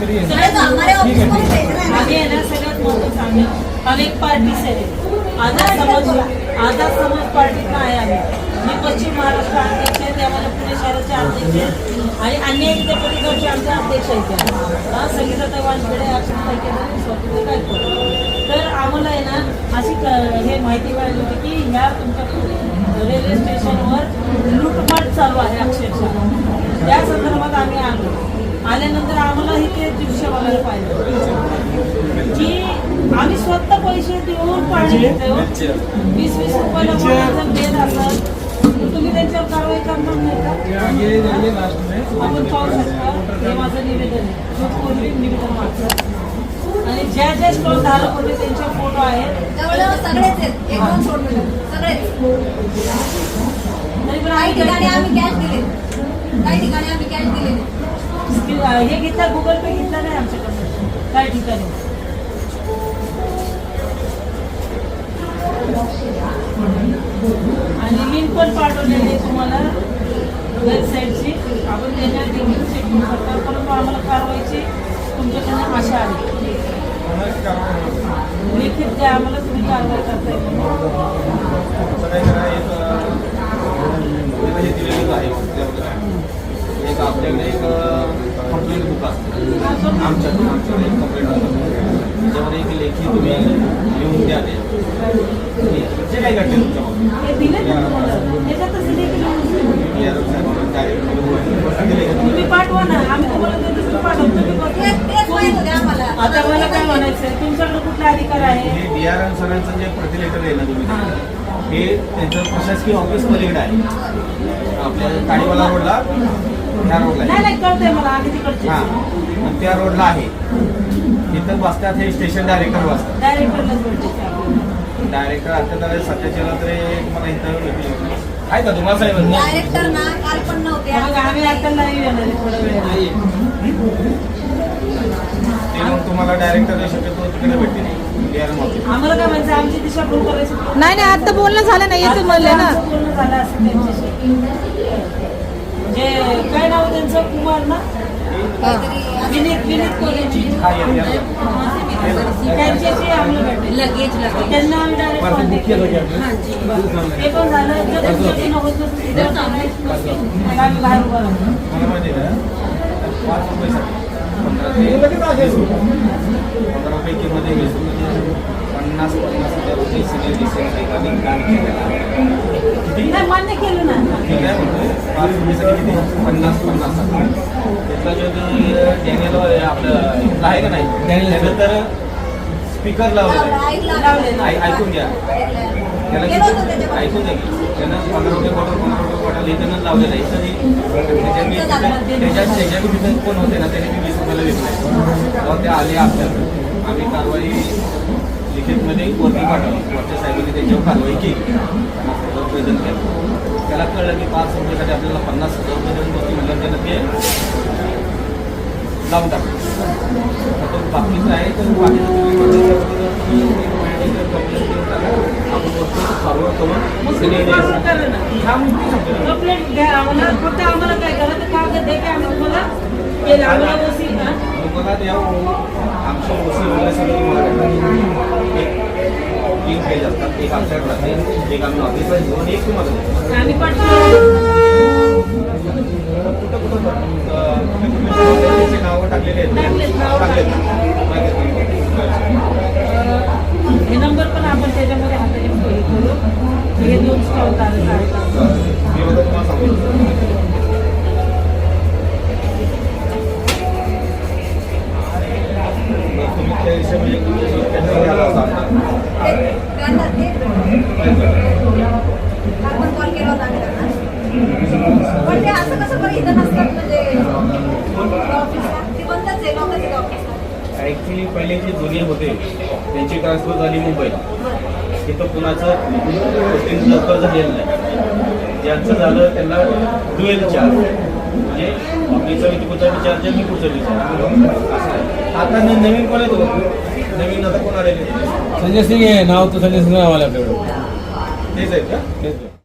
तरी आहे. सगळ्यात ठीक आहे, आहे. है आम्ही आहे. ना महत्वाचं आम्ही आम्ही एक पार्टी से आझाद समाज आझाद समाज पार्टीत आहे? आम्ही मी पश्चिम महाराष्ट्र अध्यक्ष आहे आम्हाला पुणे शहराचे अध्यक्ष आहे. आणि अन्य इथे परिसरचे आमचे अध्यक्ष आहेत संगीताताई वानखेडे अक्षताई केदार तर आम्हाला आहे ना अशी हे माहिती मिळाली होती की ह्या तुमच्या रेल्वे स्टेशनवर लूटमाट चालू आहे अक्षरशः. त्या संदर्भात आम्ही आलो. आल्यानंतर आम्हाला हे ते दृश्य बघायला पाहिजे. की आम्ही स्वतः पैसे देऊन पाणी घेतो वीस वीस रुपयाला जर देत असाल तर तुम्ही त्यांच्यावर कारवाई करणार नाही का? आपण पाहू शकता. हे माझं निवेदन आहे. पूर्वी निवेदन वाचलं आणि ज्या ज्या स्टॉल धारक होते त्यांचे फोटो आहेत सगळेच आहेत. एक दोन सोडून सगळेच. काही ठिकाणी आम्ही कॅश दिले. काही ठिकाणी आम्ही कॅश दिले. हे घेतला गुगल पे घेतला नाही आमच्याकडनं. काही ठिकाणी? आणि लिंक पण पाठवलेली आहे तुम्हाला वेबसाईटची आपण त्याच्यावर देखील चेक करू शकता परंतु आम्हाला कारवाईची तुमच्याकडनं आशा आहे. लिखित द्या आम्हाला तुम्ही कारवाई करता येईल? बुक असतं. आमच्याकडे आमच्याकडे एक कंप्लेंट त्याच्यामध्ये एक लेखी तुम्ही लिहून द्या ते. जे काही घडले. हे आता मला काय म्हणायचंय? तुमच्याकडे कुठला अधिकार आहे? हे डी आर एम सरांचं जे प्रति लेटर आहे ना तुम्ही हा. हे त्यांचं प्रशासकीय ऑफिस पलीकडे आहे. आपल्या काळीवाला रोडला. ह्या रोडला नाही आहे. नाही कळतंय मला आम्ही तिकडचे हा. मग त्या रोडला आहे. तिथं बसतात हे स्टेशन डायरेक्टर बसतात. डायरेक्टरलाच भेटायचं आपल्याला. डायरेक्टर आता तर सध्याच्याला तरी एक मला इथं भेटली आहे का तुम्हाला साहेब? डायरेक्टर ना काल पण नव्हते. मग आम्ही आता नाही येणार आहे. थोड्या वेळाने ते मग तुम्हाला डायरेक्टर शक्यतो तिकडे भेटते डी आर एम ऑफिस आम्हाला काय म्हणजे आमची दिशा भूल करायची. नाही नाही आता बोलणं झालं नाही येते म्हणले ना. आमचं पूर्ण झालं असं त्यांच्याशी. जे काय नाव त्यांचं? कुमार ना? विनीत विनीत त्यांच्याशी भेटले. लगेच लगेच. त्यांना आम्ही डायरेक्ट कॉन्टॅक्ट केलं. ते पण झालं. जर त्यांच्याशी नव्हतं तर. आम्ही बाहेर उभं वीस पन्नास पन्नास हजार रुपये मान्य केलं ना पाच पन्नास पन्नास त्याचा जो डॅनियल आपलं आहे का नाही? त्यानं तर स्पीकर. ऐ- ऐकून घ्या. त्याला. ऐकून घ्या की. त्यानं पंधरा रुपये बॉटल पंधरा रुपये बॉटल हे त्यानं लावलेलं आहे. तरी त्याच्या कोण होते ना त्याने मी वीस रुपयाला विकले. तेव्हा ते आले आपल्याकडे. आम्ही कारवाई लिखितमध्ये वरती पाठवली. वरच्या साहेबांनी त्याच्यावर कारवाई केली प्रेझेंट केलं. त्याला कळलं की पाच रुपयासाठी आपल्याला पन्नास हजार रुपये देऊन बसली म्हणलं त्यानं ते लावून टाकलं आता बाकीचं आहे तर बाकीचं तुम्ही म्हणलं तर तुम्ही manager complaint देऊन टाका. आपण वस्तू forward करून मग senior तुम्ही DSP forward करा ना. हा मग मी सांगतो ना. कंप्लेंट घ्या आम्हाला. फक्त आम्हाला काय करा तर कागद द्या की आम्ही तुम्हाला केलं आम्हाला वसी ना मग बघा त्या आमच्या वस्तू वगैरे सगळं हे नंबर पण आपण त्याच्यामध्ये हाताने हे करू. हे दोन स्टॉल त्या हिशोबाने पण ते असं कसं बरं इथं नसतात म्हणजे ऑफिसला ते बंदच आहे ऑफिसला ॲक्च्युली पहिले जे जुने होते त्यांची ट्रान्सफर झाली मुंबईला. तिथं कुणाचं पोस्टिंग लवकर झालेलं नाही. ज्यांचं झालं त्यांना डुएल चार्ज म्हणजे आपलीचा विचार विचार मी पुढचा विचार आता नवीन कोण आहे तो नवीन आता कोण आलेले? संजय सिंग आहे. नाव तर संजय सिंग नाव आलं आपल्याकडे. तेच आहेत का? आहे.